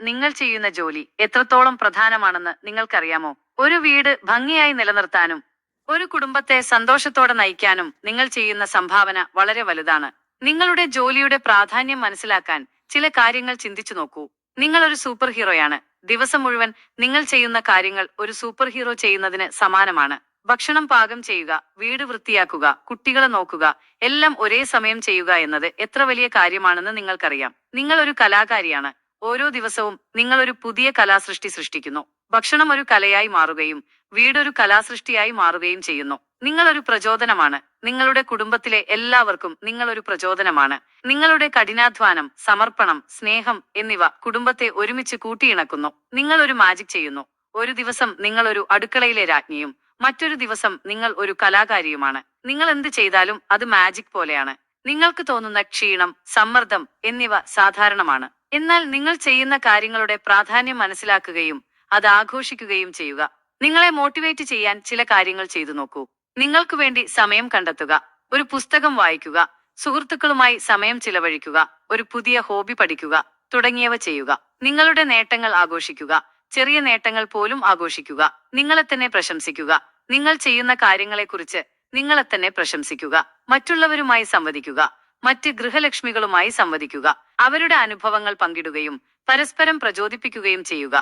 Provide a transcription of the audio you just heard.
നിങ്ങൾ ചെയ്യുന്ന ജോലി എത്രത്തോളം പ്രധാനമാണെന്ന് നിങ്ങൾക്കറിയാമോ? ഒരു വീട് ഭംഗിയായി നിലനിർത്താനും ഒരു കുടുംബത്തെ സന്തോഷത്തോടെ നയിക്കാനും നിങ്ങൾ ചെയ്യുന്ന സംഭാവന വളരെ വലുതാണ്. നിങ്ങളുടെ ജോലിയുടെ പ്രാധാന്യം മനസ്സിലാക്കാൻ ചില കാര്യങ്ങൾ ചിന്തിച്ചു നോക്കൂ. നിങ്ങൾ ഒരു സൂപ്പർ ഹീറോയാണ്. ദിവസം മുഴുവൻ നിങ്ങൾ ചെയ്യുന്ന കാര്യങ്ങൾ ഒരു സൂപ്പർ ഹീറോ ചെയ്യുന്നതിന് സമാനമാണ്. ഭക്ഷണം പാകം ചെയ്യുക വീട് വൃത്തിയാക്കുക കുട്ടികളെ നോക്കുക എല്ലാം ഒരേ സമയം ചെയ്യുക എന്നത് എത്ര വലിയ കാര്യമാണെന്ന് നിങ്ങൾക്കറിയാം. നിങ്ങൾ ഒരു കലാകാരിയാണ്. ഓരോ ദിവസവും നിങ്ങൾ ഒരു പുതിയ കലാസൃഷ്ടി സൃഷ്ടിക്കുന്നു. ഭക്ഷണം ഒരു കലയായി മാറുകയും വീടൊരു കലാസൃഷ്ടിയായി മാറുകയും ചെയ്യുന്നു. നിങ്ങളൊരു പ്രചോദനമാണ്. നിങ്ങളുടെ കുടുംബത്തിലെ എല്ലാവർക്കും നിങ്ങളൊരു പ്രചോദനമാണ്. നിങ്ങളുടെ കഠിനാധ്വാനം സമർപ്പണം സ്നേഹം എന്നിവ കുടുംബത്തെ ഒരുമിച്ച് കൂട്ടിയിണക്കുന്നു. നിങ്ങൾ ഒരു മാജിക് ചെയ്യുന്നു. ഒരു ദിവസം നിങ്ങൾ ഒരു അടുക്കളയിലെ രാജ്ഞിയും മറ്റൊരു ദിവസം നിങ്ങൾ ഒരു കലാകാരിയുമാണ്. നിങ്ങൾ എന്ത് ചെയ്താലും അത് മാജിക് പോലെയാണ്. നിങ്ങൾക്ക് തോന്നുന്ന ക്ഷീണം സമ്മർദ്ദം എന്നിവ സാധാരണമാണ്. എന്നാൽ നിങ്ങൾ ചെയ്യുന്ന കാര്യങ്ങളുടെ പ്രാധാന്യം മനസ്സിലാക്കുകയും അത് ആഘോഷിക്കുകയും ചെയ്യുക. നിങ്ങളെ മോട്ടിവേറ്റ് ചെയ്യാൻ ചില കാര്യങ്ങൾ ചെയ്തു നോക്കൂ. നിങ്ങൾക്ക് വേണ്ടി സമയം കണ്ടെത്തുക. ഒരു പുസ്തകം വായിക്കുക. സുഹൃത്തുക്കളുമായി സമയം ചിലവഴിക്കുക. ഒരു പുതിയ ഹോബി പഠിക്കുക. തുടങ്ങിയവ ചെയ്യുക. നിങ്ങളുടെ നേട്ടങ്ങൾ ആഘോഷിക്കുക. ചെറിയ നേട്ടങ്ങൾ പോലും ആഘോഷിക്കുക. നിങ്ങളെ തന്നെ പ്രശംസിക്കുക. നിങ്ങൾ ചെയ്യുന്ന കാര്യങ്ങളെക്കുറിച്ച് നിങ്ങളെ തന്നെ പ്രശംസിക്കുക. മറ്റുള്ളവരുമായി സംവദിക്കുക. മറ്റ് ഗൃഹലക്ഷ്മികളുമായി സംവദിക്കുക. അവരുടെ അനുഭവങ്ങൾ പങ്കിടുകയും പരസ്പരം പ്രചോദിപ്പിക്കുകയും ചെയ്യുക.